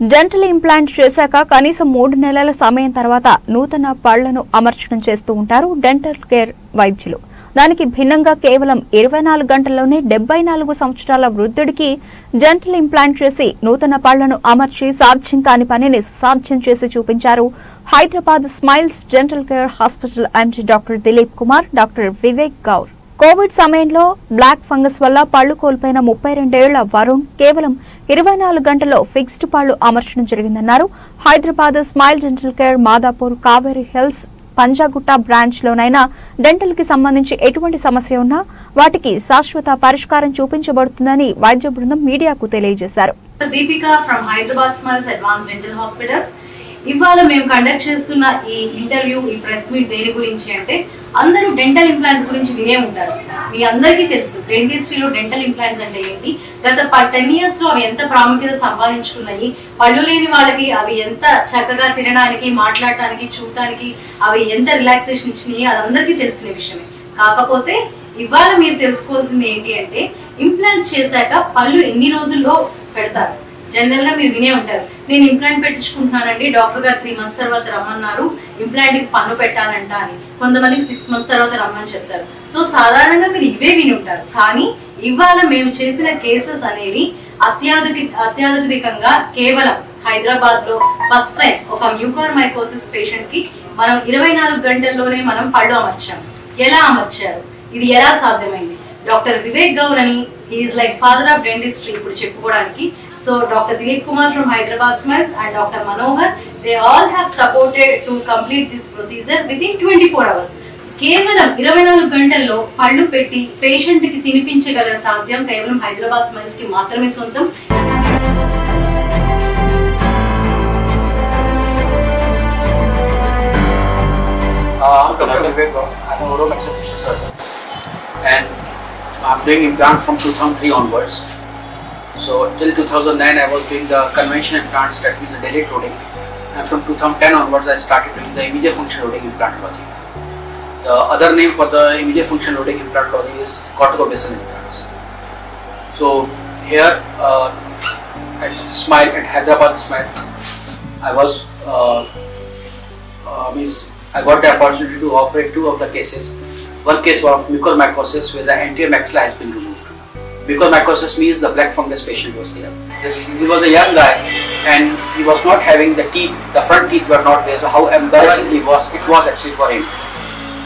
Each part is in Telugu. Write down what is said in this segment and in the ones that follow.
డెంటల్ ఇంప్లాంట్ చేశాక కనీసం మూడు నెలల సమయం తర్వాత నూతన పళ్ళను అమర్చడం చేస్తూ ఉంటారు డెంటల్ కేర్ వైద్యులు. దానికి భిన్నంగా కేవలం ఇరవై నాలుగు గంటల్లోనే డెబ్బై నాలుగు సంవత్సరాల వృద్ధుడికి డెంటల్ ఇంప్లాంట్ చేసి నూతన పళ్ళను అమర్చి సాధ్యం కాని పనిని సుసాధ్యం చేసి చూపించారు Hyderabad smiles dental care hospital MD doctor Dilip Kumar doctor Vivek Gaur. Covid సమయంలో బ్లాక్ ఫంగస్ వల్ల పళ్ళు కోల్పోయిన ముప్పై రెండేళ్ళ వరుణ్ కేవలం ఇరవై నాలుగు గంటల్లో ఫిక్స్డ్ పాళ్ళు అమర్చడం జరిగిందన్నారు. Hyderabad smile dental care Madhapur Kaveri hills Panjagutta branch లోనైనా డెంటల్కి సంబంధించి ఎటువంటి సమస్య ఉన్నా వాటికి శాశ్వత పరిష్కారం చూపించబడుతుందని వైద్య బృందం మీడియాకు తెలియజేశారు. Deepika from Hyderabad smiles advance dental hospitals ఇవాళ మేము కండక్ట్ చేస్తున్న ఈ ఇంటర్వ్యూ ఈ ప్రెస్ మీట్ దేని గురించి అంటే అందరూ డెంటల్ ఇంప్లాంట్స్ గురించి వినే ఉంటారు. మీ అందరికీ తెలుసు డెంటిస్ట్రీలో డెంటల్ ఇంప్లాంట్స్ అంటే ఏంటి? గత టెన్ ఇయర్స్లో అవి ఎంత ప్రాముఖ్యత సంపాదించుకున్నాయి? పళ్ళు లేని వాళ్ళకి అవి ఎంత చక్కగా తినడానికి మాట్లాడటానికి చూడటానికి అవి ఎంత రిలాక్సేషన్ ఇచ్చినాయి? అది అందరికీ తెలిసిన విషయమే. కాకపోతే ఇవాళ మీరు తెలుసుకోవాల్సింది ఏంటి అంటే ఇంప్లాంట్స్ చేశాక పళ్ళు ఎన్ని రోజుల్లో పెడతారు? జనరల్గా మీరు వినే ఉంటారు. నేను ఇంప్లాంట్ పెట్టించుకుంటున్నానండి. డాక్టర్ గారు త్రీ మంత్స్ తర్వాత రమ్మన్నారు. ఇంప్లాంట్కి పన్ను పెట్టాలంట అని. కొంతమందికి సిక్స్ మంత్స్ తర్వాత రమ్మని చెప్తారు. సో సాధారణంగా మీరు ఇవే విని ఉంటారు. కానీ ఇవాళ మేము చేసిన కేసెస్ అనేవి అత్యాధునిక అత్యాధునికంగా కేవలం హైదరాబాద్లో ఫస్ట్ టైం ఒక మ్యూకార్ మైకోసిస్ పేషెంట్కి మనం ఇరవై నాలుగు గంటల్లోనే మనం పళ్ళు అమర్చాం. ఎలా అమర్చారు? ఇది ఎలా సాధ్యమైంది? డాక్టర్ వివేక్ గౌర్ అని is like father of dentistry ఇప్పుడు చెప్పుకోవడానికి. So doctor Dilip Kumar from Hyderabad smiles and doctor Manohar they all have supported to complete this procedure within twenty four hours కేవలం ఇరవై నాలుగు గంటల్లో పళ్ళు పెట్టి పేషెంట్కి తినిపించగల సాధ్యం కేవలం హైదరాబాద్ స్మైల్స్కి మాత్రమే సొంతం. Uh, I'm I'm doing implant from 2003 onwards. So till 2009 I was doing the conventional implants, that means the delayed loading. And from 2010 onwards I started doing the immediate function loading implantology. The other name for the immediate function loading implantology is corticobasal implants. So here uh, at Smile, at Hyderabad Smile, I was uh, uh, means I got the opportunity to operate two of the cases. One case of mucormycosis where the anterior maxilla has been removed. Mucormycosis means the black fungus patient was there. This, he was a young guy and he was not having the teeth, the front teeth were not there. So how embarrassing it was, it was actually for him.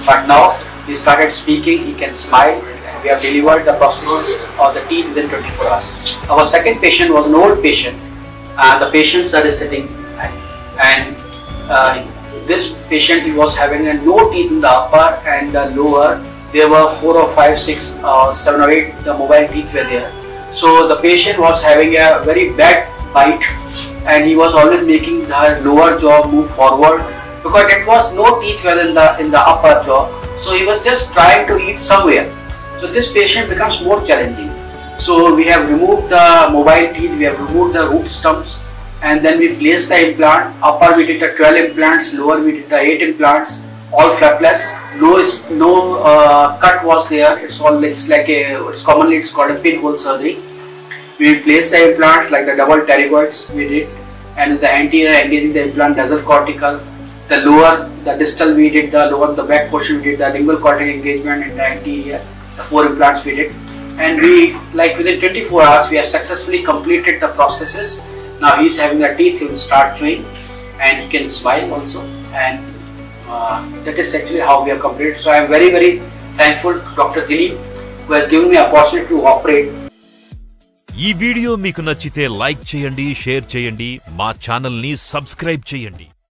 But now he started speaking, he can smile. We have delivered the prosthesis of the teeth within 24 hours. Our second patient was an old patient. Uh, the patient sir is sitting and uh, this patient he was having a no teeth in the upper and the lower. There were four or five, six, uh, seven or eight the mobile teeth were there. So the patient was having a very bad bite and he was always making the lower jaw move forward because it was no teeth were in the in the upper jaw. So he was just trying to eat somewhere. So this patient becomes more challenging. So we have removed the mobile teeth, we have removed the root stumps, and then we placed the implant. Upper we did the 12 implants, lower we did the 8 implants, all flapless. No, no uh, cut was there. It's all it's like a it's commonly it's called a pinhole surgery. We placed the implants like the double pterygoids we did, and the anterior engaging the implant nasal cortical. The lower, the distal we did the lower, the back portion we did the lingual cortex engagement in the anterior. The four implants we did, and we like within 24 hours we have successfully completed the prosthesis. Now he is having a teeth, he will start chewing, and he can smile also, and uh, that is actually how we have completed. So I am very very thankful to Dr. Dilip who has given me opportunity to operate ఈ వీడియో మీకు నచ్చితే లైక్ చేయండి షేర్ చేయండి మా ఛానల్ని సబ్స్క్రైబ్ చేయండి